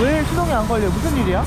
왜 시동이 안 걸려? 무슨 일이야?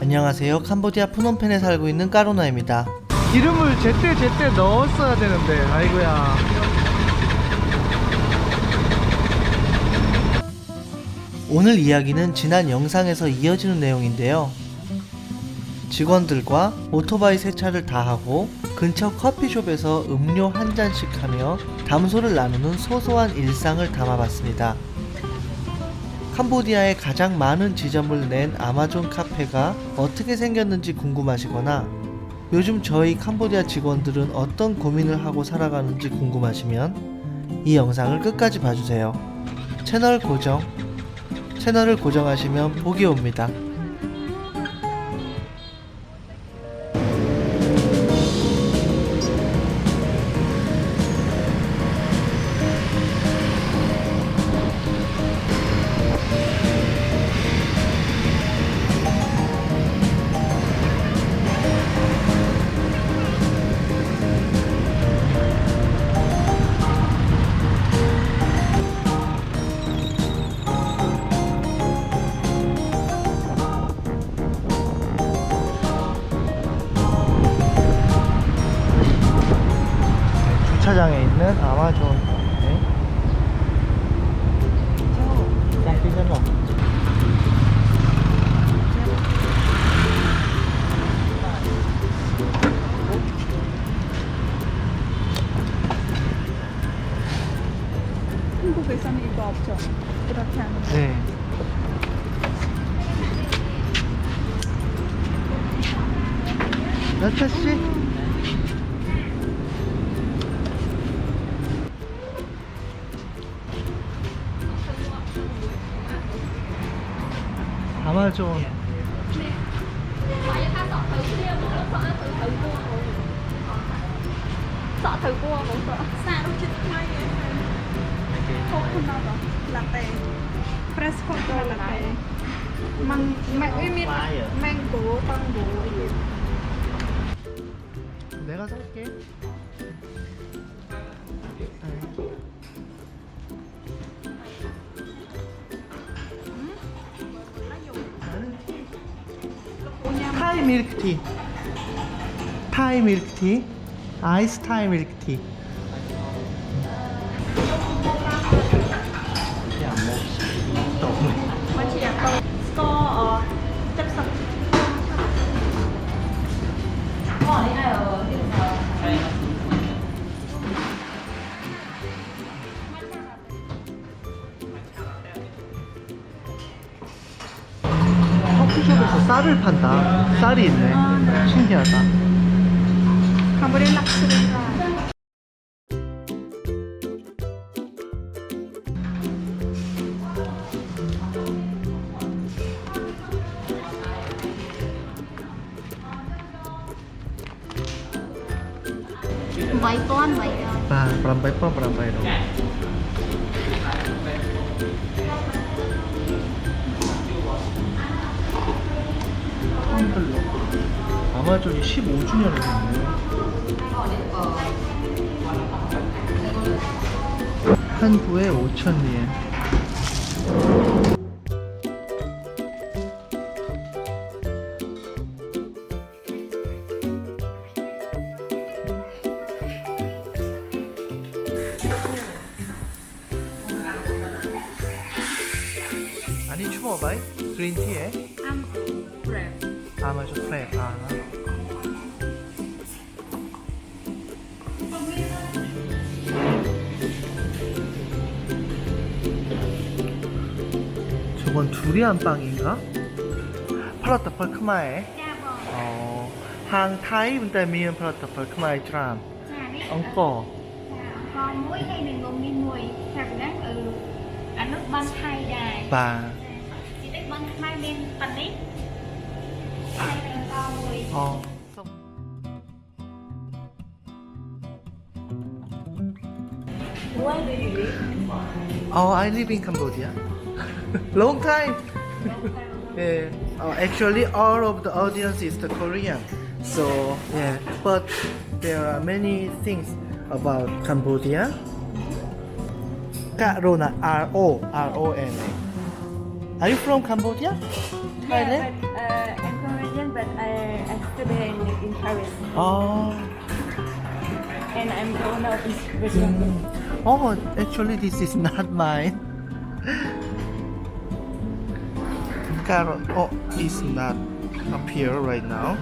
안녕하세요. 캄보디아 푸놈펜에 살고 있는 까로나입니다. 기름을 제때 제때 넣었어야 되는데 아이고야 오늘 이야기는 지난 영상에서 이어지는 내용인데요. 직원들과 오토바이 세차를 다 하고 근처 커피숍에서 음료 한 잔씩 하며 담소를 나누는 소소한 일상을 담아봤습니다. 캄보디아에 가장 많은 지점을 낸 아마존 카페가 어떻게 생겼는지 궁금하시거나 요즘 저희 캄보디아 직원들은 어떤 고민을 하고 살아가는지 궁금하시면 이 영상을 끝까지 봐주세요. 채널 고정, 채널을 고정하시면 복이 옵니다. 하는 거 네. 나차 씨. 아마존. sợ thử cua cũng sợ xa đâu ngay không không nào đó latte fresco to latte mang mang miên mango tango 이게 내가 살게. 타이 밀크티. 타이 밀크티. 아이스 타이 밀크티. 쌀을 판다. 쌀이 있네. 신기하다. Kemudian laksanakan Vậy con vậy rồi 아, 브람바이 뻔 브람바이로. 아마존이 15주년을 했네. 한 부에 5,000리엔. 아니 추모바이? 그린티에? Rẻ 아마존 프레 아. 두리안 빵인가? 팔았다 팔 크마에 어, hàng Thái bên tay miền 팔았다 팔 크마에 트람 Nhà biết 엉꺼 con muối hay đừng ngồi miên mùi Thật đáng ừ Ở nước băng thay dài 바 Chỉ thích băng thay bên tần ít Hay đừng con mùi 어. Oh, I live in Cambodia. Long time. yeah. Uh, actually, all of the audience is the Korean. So yeah, but there are many things about Cambodia. Carona R O R O N A Are you from Cambodia? Thailand? Yeah, but uh, I'm Korean, but I, I study in, in Paris. Oh. And I'm grown up in Vietnam. Oh, actually, this is not mine. Oh, it's not up here right now.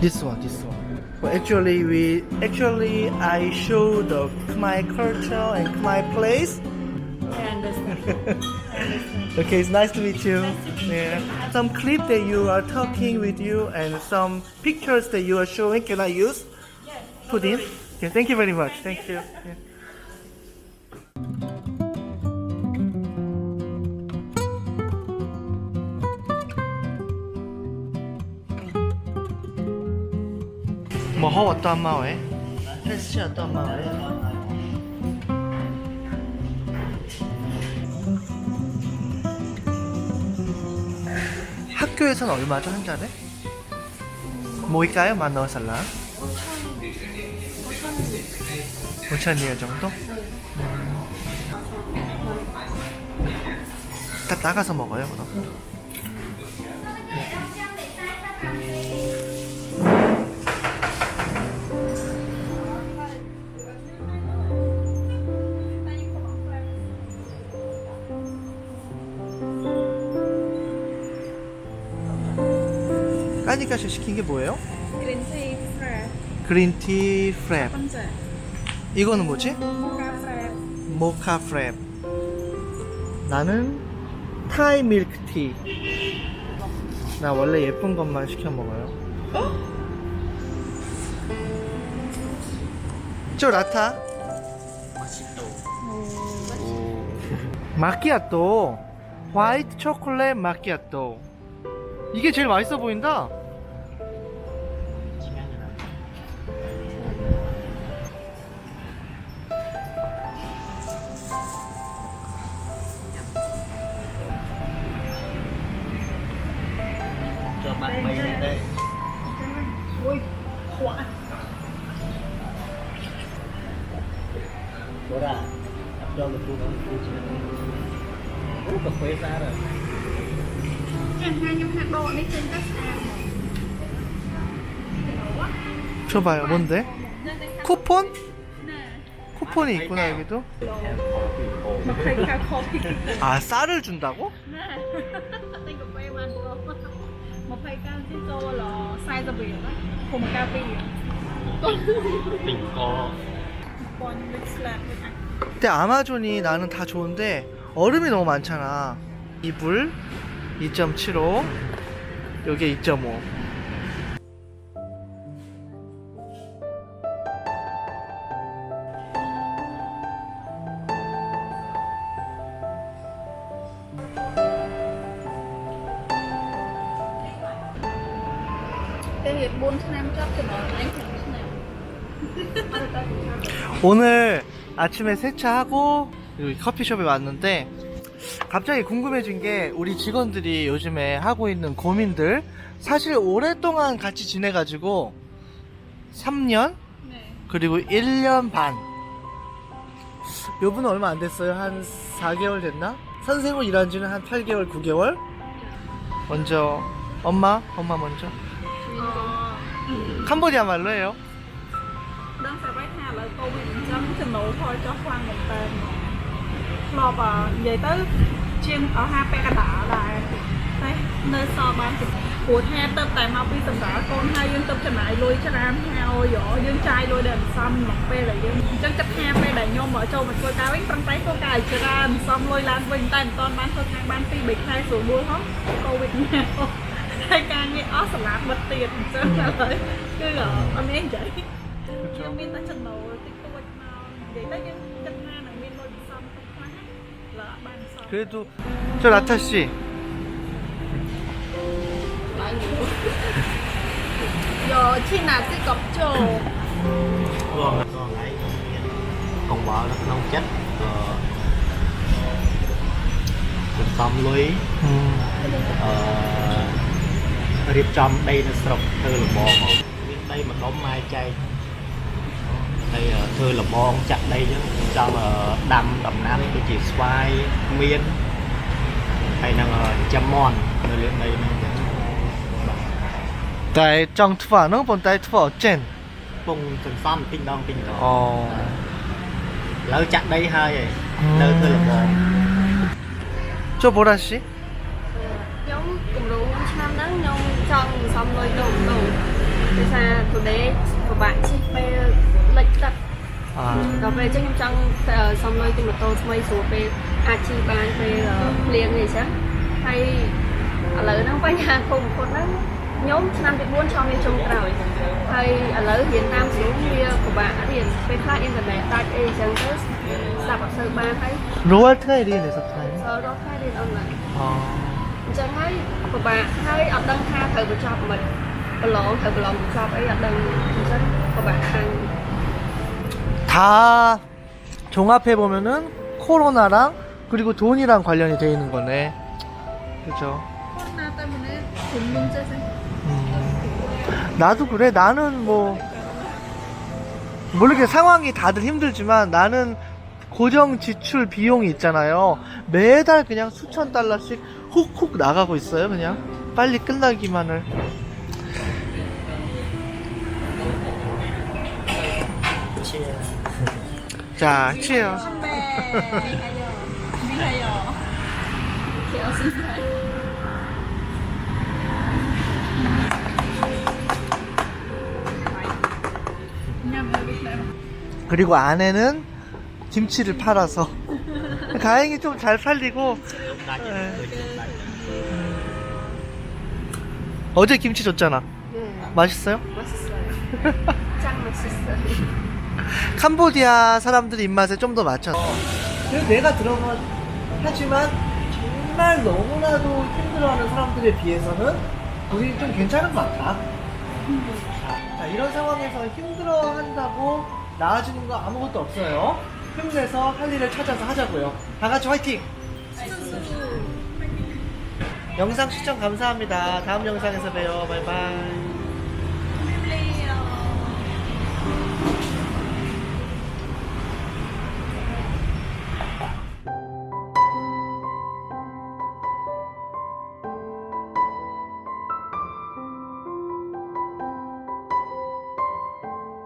This one, this one. Well, actually, we actually I show the Khmer culture and Khmer place. I understand. I understand. Okay, it's nice to meet you. Yeah. Some clip that you are talking with you and some pictures that you are showing. Can I use? Yes. Put in. Okay, thank you very much. Thank you. Yeah. 뭐 하고 왔다 안 마왜? 헬스 왔다 안 마왜? 학교에서는 얼마죠 한 잔에? 뭐일까요? 만원 살라? 5천이에요 정도? 딱 나가서 먹어요 그럼 까니까시 시킨 게 뭐예요? Tea fresh. 그린티 프랩 번째. 이거는 뭐지? Mocha fresh. 모카 프랩 나는 타이 밀크티 나 원래 예쁜 것만 시켜 먹어요. 저 라타. 마키아또 화이트 초콜릿 마키아또. 이게 제일 맛있어 보인다 sàn. 줘봐요 뭔데? 쿠폰? 쿠폰이 있구나 여기도 아 쌀을 준다고? 근데 아마존이 나는 다 좋은데 얼음이 너무 많잖아 이불 2.75 요게 2.5 Cái việc 4 năm chắc thì nó đánh thành thế nào? 오늘 아침에 세차하고 여기 커피숍에 왔는데 갑자기 궁금해진 게 우리 직원들이 요즘에 하고 있는 고민들 사실 오랫동안 같이 지내가지고 3년? Nè. 그리고 1년 반. 요분은 얼마 안 됐어요? 한 4개월 됐나? 선생으로 일한 지는 한 8개월 9개월? 먼저 엄마? 엄마 먼저? Ờ, 캄보디아 말로 해요 ូវីដអញ្ចឹងចំណូលថយចុះខ្លាំងមែនតើធ្លាប់និយាយទៅជាងអស់ហាពាក់កណ្ដាលដែរតែនៅសល់បានព្រោះថាទៅតែមកពីសម្រាប់កូនហើយយើងទៅចំណាយលុយច្រើនហើយយោយើងចាយលុយដែលមិនសមមកពេលដែលយើងអញ្ចឹងគិតថាពេលដែលខ្ញុំមកចូលមកធ្វើការវិញប្រឹងប្រែងធ្វើការឲ្យច្រើនសំលុយឡើងវិញតែមិនទាន់បានធ្វើការបានពីរបីខែស្រួលមួយហោះកូវីដហើយការងារអស់សម្រាប់មិត្តទៀតអញ្ចឹងឥឡូវគឺអត់មានអីខ្ញុំមានតែចំណូល 그래도 저 라타 씨. giờ khi nào vâng, cái cặp trồ còn còn ấy vợ nó nông chết. Ờ, Trung tâm lưới. Ờ, Riêng trong đây nó sọc từ lò bò mà. Đây mà có mai chay. ហើយអឺធ្វើលំងចាក់ដីចឹងចង់អឺដាំដំណាំដូចជាស្វាយមៀនហើយនឹងអឺចិញ្ចឹមមាន់នៅលើដីហ្នឹងចឹងបាទតែចង់ធ្វើអាហ្នឹងប៉ុន្តែធ្វើអត់ចេញពងសន្សំទិញដងទិញដងអូឥឡូវចាក់ដីហើយឯងនៅធ្វើលំងចុះបូរ៉ាស៊ីខ្ញុំគម្រោងឆ្នាំហ្នឹងខ្ញុំចង់សំលុយដូរដូរដោយសារ today ពិបាកជិះពេល លិចទឹកអាដល់ពេលអញ្ចឹងខ្ញុំចង់ទៅសំលុយទិញម៉ូតូថ្មីស្រួលពេលអាចជិះបានពេលភ្លៀងនេះអញ្ចឹងហើយឥឡូវហ្នឹងបញ្ហាធំបំផុតហ្នឹងខ្ញុំឆ្នាំទី4ឆ្លងមានជុំក្រោយហើយឥឡូវរៀនតាមស្រួលវាពិបាករៀនពេលខ្លះអ៊ីនធឺណិតដាច់អីអញ្ចឹងទៅស្ដាប់អត់សូវបានហើយរួលថ្ងៃរៀននេះសប្តាហ៍អឺរកខែរៀនអនឡាញអូអញ្ចឹងហើយពិបាកហើយអត់ដឹងថាត្រូវបញ្ចប់មិនប្រឡងត្រូវប្រឡងបញ្ចប់អីអត់ដឹងអញ្ចឹងពិបាកខាង 다 종합해 보면은 코로나랑 그리고 돈이랑 관련이 돼 있는 거네. 그렇죠. 코로나 때문에 돈 문제 생. 음. 나도 그래. 나는 뭐 모르게 상황이 다들 힘들지만 나는 고정 지출 비용이 있잖아요. 매달 그냥 수천 달러씩 훅훅 나가고 있어요. 그냥 빨리 끝나기만을. 자, 치요. 그리고 안에는 김치를 팔아서 가행이 좀잘 살리고 네. 어제 김치 줬잖아. 네. 맛있어요? 맛있어요. 짱 맛있어요. 캄보디아 사람들 입맛에 좀 더 맞췄어. 그래서 내가 들어간 하지만 정말 너무나도 힘들어하는 사람들에 비해서는 우리 좀 괜찮은 것 같다. 자, 이런 상황에서 힘들어한다고 나아지는 거 아무것도 없어요. 힘내서 할 일을 찾아서 하자고요. 다 같이 화이팅! 영상 시청 감사합니다. 다음 영상에서 봬요. 바이바이.